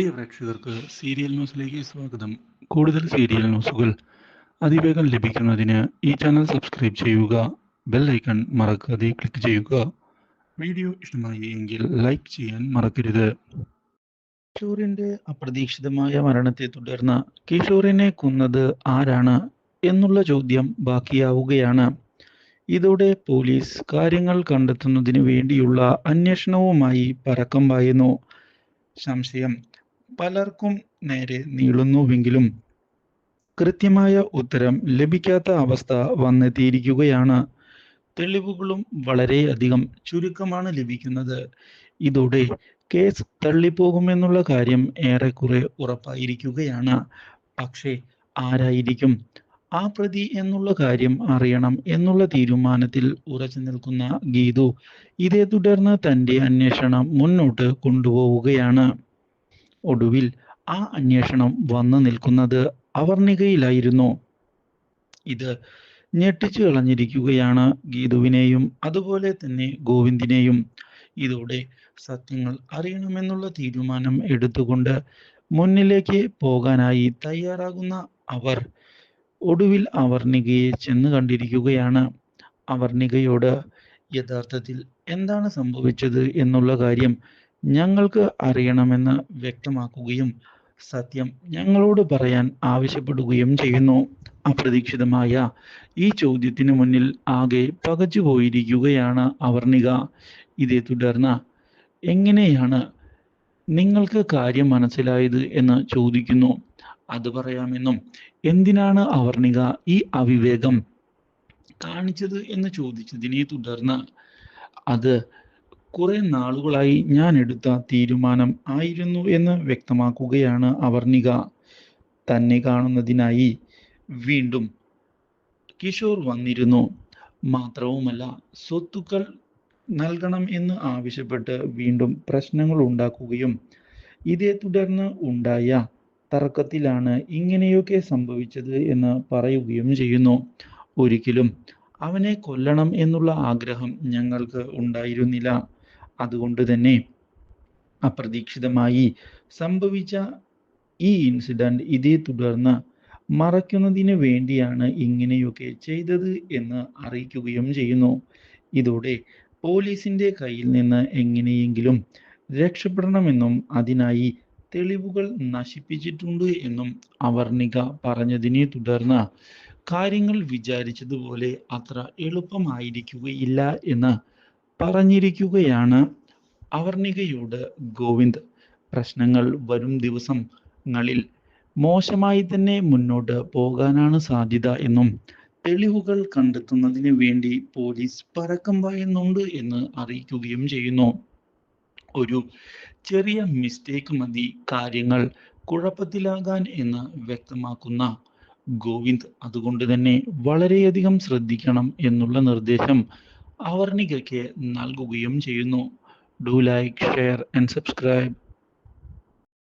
പ്രിയ പ്രേക്ഷകർക്ക് സീരിയൽ ന്യൂസിലേക്ക് സ്വാഗതം. കൂടുതൽ സീരിയൽ ന്യൂസുകൾ അതിവേഗം ലഭിക്കുന്നതിന് ഈ ചാനൽ സബ്സ്ക്രൈബ് ചെയ്യുക ബെൽ ഐക്കൺ മറക്കാതെ ക്ലിക്ക് ചെയ്യുക. വീഡിയോ ഇഷ്ടമായി എങ്കിൽ ലൈക്ക് ചെയ്യാൻ മറക്കരുത്. കിഷോറിന്റെ അപ്രതീക്ഷിതമായ മരണത്തെ തുടർന്ന് കിഷോറിനെ കൊന്നത് ആരാണ് എന്നുള്ള ചോദ്യം ബാക്കിയാവുകയാണ്. ഇതോടെ പോലീസ് കാര്യങ്ങൾ കണ്ടെത്തുന്നതിന് വേണ്ടിയുള്ള അന്വേഷണവുമായി പരക്കം പായുന്നു. സംശയം. പലർക്കും നേരെ നീളുന്നുവെങ്കിലും കൃത്യമായ ഉത്തരം ലഭിക്കാത്ത അവസ്ഥ വന്നെത്തിയിരിക്കുകയാണ്. തെളിവുകളും വളരെയധികം ചുരുക്കമാണ് ലഭിക്കുന്നത്. ഇതോടെ കേസ് തള്ളിപ്പോകുമെന്നുള്ള കാര്യം ഏറെക്കുറെ ഉറപ്പായിരിക്കുകയാണ്. പക്ഷേ ആരായിരിക്കും ആ പ്രതി എന്നുള്ള കാര്യം അറിയണം എന്നുള്ള തീരുമാനത്തിൽ ഉറച്ചു നിൽക്കുന്ന ഗീതു ഇതേ തുടർന്ന് തന്റെ അന്വേഷണം മുന്നോട്ട് കൊണ്ടുപോവുകയാണ്. ഒടുവിൽ ആ അന്വേഷണം വന്നു നിൽക്കുന്നത് അവർണികയിലായിരുന്നു. ഇത് ഞെട്ടിച്ചു കളഞ്ഞിരിക്കുകയാണ് ഗീതുവിനെയും അതുപോലെ തന്നെ ഗോവിന്ദിനെയും. ഇതോടെ സത്യങ്ങൾ അറിയണമെന്നുള്ള തീരുമാനം എടുത്തുകൊണ്ട് മുന്നിലേക്ക് പോകാനായി തയ്യാറാകുന്ന അവർ ഒടുവിൽ അവർണികയെ ചെന്ന് കണ്ടിരിക്കുകയാണ്. അവർണികയോട് യഥാർത്ഥത്തിൽ എന്താണ് സംഭവിച്ചത് എന്നുള്ള കാര്യം ഞങ്ങൾക്ക് അറിയണമെന്ന് വ്യക്തമാക്കുകയും സത്യം ഞങ്ങളോട് പറയാൻ ആവശ്യപ്പെടുകയും ചെയ്യുന്നു. അപ്രതീക്ഷിതമായ ഈ ചോദ്യത്തിന് മുന്നിൽ ആകെ പകച്ചു പോയിരിക്കുകയാണ് അവർണിക. ഇതേ തുടർന്ന് എങ്ങനെയാണ് നിങ്ങൾക്ക് കാര്യം മനസ്സിലായത് എന്ന് ചോദിക്കുന്നു. അത് പറയാമെന്നും എന്തിനാണ് അവർണിക ഈ അവിവേകം കാണിച്ചത് എന്ന് ചോദിച്ചതിനെ തുടർന്ന് അത് കുറെ നാളുകളായി ഞാൻ എടുത്ത തീരുമാനം ആയിരുന്നു എന്ന് വ്യക്തമാക്കുകയാണ് അവർണിക. തന്നെ കാണുന്നതിനായി വീണ്ടും കിഷോർ വന്നിരുന്നു. മാത്രവുമല്ല സ്വത്തുക്കൾ നൽകണം എന്ന് ആവശ്യപ്പെട്ട് വീണ്ടും പ്രശ്നങ്ങൾ ഉണ്ടാക്കുകയും ഇതേ തുടർന്ന് ഉണ്ടായ തർക്കത്തിലാണ് ഇങ്ങനെയൊക്കെ സംഭവിച്ചത് എന്ന് പറയുകയും ചെയ്യുന്നു. ഒരിക്കലും അവനെ കൊല്ലണം എന്നുള്ള ആഗ്രഹം ഞങ്ങൾക്ക് ഉണ്ടായിരുന്നില്ല. അതുകൊണ്ട് തന്നെ അപ്രതീക്ഷിതമായി സംഭവിച്ച ഈ ഇൻസിഡന്റ് ഇതേ തുടർന്ന് മറയ്ക്കുന്നതിന് വേണ്ടിയാണ് ഇങ്ങനെയൊക്കെ ചെയ്തത് എന്ന് അറിയിക്കുകയും ചെയ്യുന്നു. ഇതോടെ പോലീസിന്റെ കയ്യിൽ നിന്ന് എങ്ങനെയെങ്കിലും രക്ഷപ്പെടണമെന്നും അതിനായി തെളിവുകൾ നശിപ്പിച്ചിട്ടുണ്ട് എന്നും അവർണിക പറഞ്ഞതിനെ തുടർന്ന് കാര്യങ്ങൾ വിചാരിച്ചതുപോലെ അത്ര എളുപ്പമായിരിക്കുകയില്ല എന്ന് പറഞ്ഞിരിക്കുകയാണ് അവർണികയോട് ഗോവിന്ദ്. പ്രശ്നങ്ങൾ വരും ദിവസങ്ങളിൽ മോശമായി തന്നെ മുന്നോട്ട് പോകാനാണ് സാധ്യത എന്നും തെളിവുകൾ കണ്ടെത്തുന്നതിന് വേണ്ടി പോലീസ് പരക്കം പായുന്നുണ്ട് എന്ന് അറിയിക്കുകയും ചെയ്യുന്നു. ഒരു ചെറിയ മിസ്റ്റേക്ക് മതി കാര്യങ്ങൾ കുഴപ്പത്തിലാകാൻ എന്ന് വ്യക്തമാക്കുന്ന ഗോവിന്ദ് അതുകൊണ്ട് തന്നെ വളരെയധികം ശ്രദ്ധിക്കണം എന്നുള്ള നിർദ്ദേശം അവർണികയ്ക്ക് നൽകുകയും ചെയ്യുന്നു. Do like share and subscribe